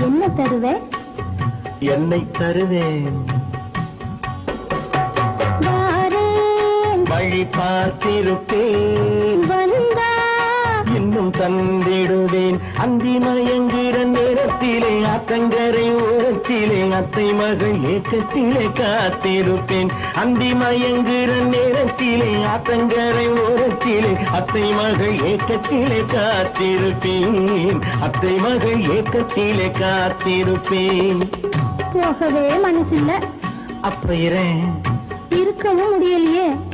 என்ன தருவே? என்னை தருவேன் வழி பார்த்திருப்பேன். வந்தா. இன்னும் தந்திடுவேன். அந்தி மயங்குகிற நேரத்திலே ஆத்தங்கரை ஓரத்திலே அத்தை மகள் ஏக்கத்திலே காத்திருப்பேன். அந்தி மயங்குகிற நேரத்திலே ஆத்தங்கரை ஓரத்திலே அத்தை மகள் ஏக்கத்திலே காத்திருப்பேன். அத்தை மகள் ஏக்கத்திலே காத்திருப்பேன். போகவே மனசில்ல. அப்ப இருக்கவும் முடியலையே.